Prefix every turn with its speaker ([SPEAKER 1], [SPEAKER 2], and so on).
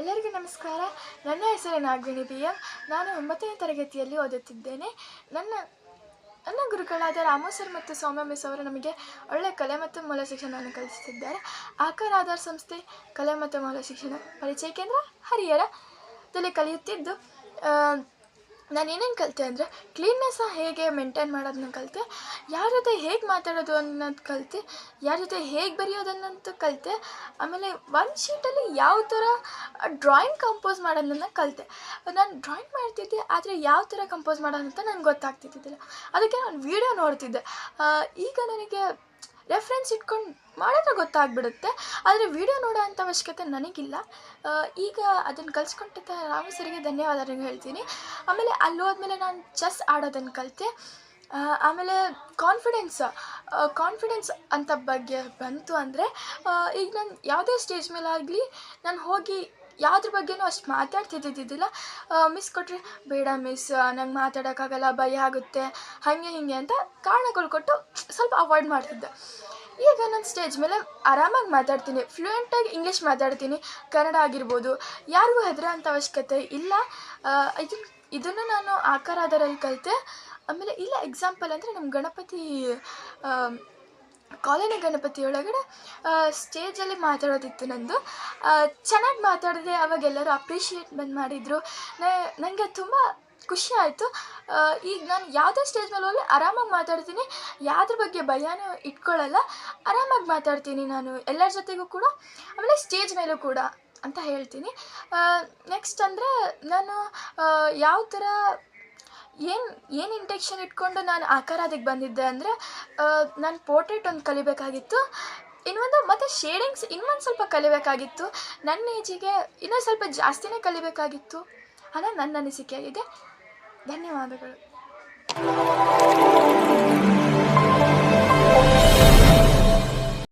[SPEAKER 1] ಎಲ್ಲರಿಗೂ ನಮಸ್ಕಾರ. ನನ್ನ ಹೆಸರು ನಾಗಿಣಿ ಬಿ ಎಂ ನಾನು ಒಂಬತ್ತನೇ ತರಗತಿಯಲ್ಲಿ ಓದುತ್ತಿದ್ದೇನೆ. ನನ್ನ ನನ್ನ ಗುರುಗಳಾದ ರಾಮು ಮತ್ತು ಸೌಮ್ಯ ಮಿಸ್ ಅವರು ನಮಗೆ ಒಳ್ಳೆಯ ಕಲೆ ಮತ್ತು ಮೂಲ ಶಿಕ್ಷಣವನ್ನು ಕಲಿಸುತ್ತಿದ್ದಾರೆ. ಆಕಾರ್ ಆಧಾರ್ ಸಂಸ್ಥೆ ಕಲೆ ಮತ್ತು ಮೂಲ ಶಿಕ್ಷಣ ಪರಿಚಯ ಕೇಂದ್ರ ಹರಿಹರದಲ್ಲಿ ಕಲಿಯುತ್ತಿದ್ದು ನಾನು ಏನೇನು ಕಲಿತೆ ಅಂದರೆ ಕ್ಲೀನ್ನೆಸ್ಸ ಹೇಗೆ ಮೇಂಟೈನ್ ಮಾಡೋದನ್ನ ಕಲಿತೆ, ಯಾರ ಜೊತೆ ಹೇಗೆ ಮಾತಾಡೋದು ಅನ್ನೋದು ಕಲಿತೆ, ಯಾರ ಜೊತೆ ಹೇಗೆ ಬರೆಯೋದನ್ನಂತೂ ಕಲಿತೆ, ಆಮೇಲೆ ಒನ್ ಶೀಟಲ್ಲಿ ಯಾವ ಥರ ಡ್ರಾಯಿಂಗ್ ಕಂಪೋಸ್ ಮಾಡೋದನ್ನ ಕಲಿತೆ. ನಾನು ಡ್ರಾಯಿಂಗ್ ಮಾಡ್ತಿದ್ದೆ, ಆದರೆ ಯಾವ ಥರ ಕಂಪೋಸ್ ಮಾಡೋದಂತ ನನಗೆ ಗೊತ್ತಾಗ್ತಿದ್ದಿಲ್ಲ ಅದಕ್ಕೆ ನಾನು ವೀಡಿಯೋ ನೋಡ್ತಿದ್ದೆ. ಈಗ ನನಗೆ ರೆಫ್ರೆನ್ಸ್ ಇಟ್ಕೊಂಡು ಮಾಡಿದ್ರೆ ಗೊತ್ತಾಗ್ಬಿಡುತ್ತೆ. ಆದರೆ ವಿಡಿಯೋ ನೋಡೋ ಅಂಥ ಅವಶ್ಯಕತೆ ನನಗಿಲ್ಲ. ಈಗ ಅದನ್ನು ಕಲ್ಸ್ಕೊಂಡಿದ್ದ ರಾಮು ಸರಿಗೆ ಧನ್ಯವಾದಗಳು ಹೇಳ್ತೀನಿ. ಆಮೇಲೆ ಅಲ್ಲಿ ಹೋದ್ಮೇಲೆ ನಾನು ಚೆಸ್ ಆಡೋದನ್ನು ಕಲಿತೆ. ಆಮೇಲೆ ಕಾನ್ಫಿಡೆನ್ಸ್ ಕಾನ್ಫಿಡೆನ್ಸ್ ಅಂತ ಬಗ್ಗೆ ಬಂತು ಅಂದರೆ ಈಗ ನಾನು ಯಾವುದೇ ಸ್ಟೇಜ್ ಮೇಲೆ ನಾನು ಹೋಗಿ ಯಾವುದ್ರ ಬಗ್ಗೆನೂ ಅಷ್ಟು ಮಾತಾಡ್ತಿದ್ದಿದ್ದಿಲ್ಲ. ಮಿಸ್ ಕೊಟ್ಟರೆ ಬೇಡ ಮಿಸ್ ನಂಗೆ ಮಾತಾಡೋಕ್ಕಾಗಲ್ಲ, ಭಯ ಆಗುತ್ತೆ, ಹಾಗೆ ಹೀಗೆ ಅಂತ ಕಾರಣಗಳು ಕೊಟ್ಟು ಸ್ವಲ್ಪ ಅವಾಯ್ಡ್ ಮಾಡ್ತಿದ್ದೆ. ಈಗ ನಾನು ಸ್ಟೇಜ್ ಮೇಲೆ ಆರಾಮಾಗಿ ಮಾತಾಡ್ತೀನಿ ಫ್ಲೂಯೆಂಟಾಗಿ ಇಂಗ್ಲೀಷ್ ಮಾತಾಡ್ತೀನಿ, ಕನ್ನಡ ಆಗಿರ್ಬೋದು, ಯಾರಿಗೂ ಹೆದರ ಅವಶ್ಯಕತೆ ಇಲ್ಲ. ಇದು, ಇದನ್ನು ನಾನು ಆಕಾರ ಆಧಾರಲ್ಲಿ ಕಲಿತೆ. ಆಮೇಲೆ ಇಲ್ಲ ಎಕ್ಸಾಂಪಲ್ ಅಂದರೆ ನಮ್ಮ ಗಣಪತಿ ಕಾಲೋನಿ ಗಣಪತಿ ಒಳಗಡೆ ಸ್ಟೇಜಲ್ಲಿ ಮಾತಾಡೋದಿತ್ತು ನಂದು. ಚೆನ್ನಾಗಿ ಮಾತಾಡಿದೆ ಅವಾಗೆಲ್ಲರೂ ಅಪ್ರಿಷಿಯೇಟ್ ಬಂದು ಮಾಡಿದರು. ನನಗೆ ತುಂಬ ಖುಷಿ ಆಯಿತು. ಈಗ ನಾನು ಯಾವುದೇ ಸ್ಟೇಜ್ ಮೇಲೆ ಹೋಗಲಿ ಆರಾಮಾಗಿ ಮಾತಾಡ್ತೀನಿ. ಯಾವ್ದ್ರ ಬಗ್ಗೆ ಭಯನೂ ಇಟ್ಕೊಳ್ಳಲ್ಲ ಆರಾಮಾಗಿ ಮಾತಾಡ್ತೀನಿ ನಾನು, ಎಲ್ಲರ ಜೊತೆಗೂ ಕೂಡ. ಆಮೇಲೆ ಸ್ಟೇಜ್ ಮೇಲೂ ಕೂಡ ಅಂತ ಹೇಳ್ತೀನಿ. ನೆಕ್ಸ್ಟ್ ಅಂದರೆ ನಾನು ಯಾವ ಥರ ಏನು ಏನು ಇಂಟೆಕ್ಷನ್ ಇಟ್ಕೊಂಡು ನಾನು ಆಕಾರ ಅದಕ್ಕೆ ಬಂದಿದ್ದೆ ಅಂದರೆ ನಾನು ಪೋರ್ಟ್ರೇಟ್ ಒಂದು ಕಲಿಬೇಕಾಗಿತ್ತು. ಇನ್ನೊಂದು ಮತ್ತು ಶೇಡಿಂಗ್ಸ್ ಇನ್ನೊಂದು ಸ್ವಲ್ಪ ಕಲಿಬೇಕಾಗಿತ್ತು. ನನ್ನ ಏಜಿಗೆ ಇನ್ನೊಂದು ಸ್ವಲ್ಪ ಜಾಸ್ತಿನೇ ಕಲಿಬೇಕಾಗಿತ್ತು. ಅನ್ನೋ ನನ್ನ ಅನಿಸಿಕೆ ಇದೆ. ಧನ್ಯವಾದಗಳು.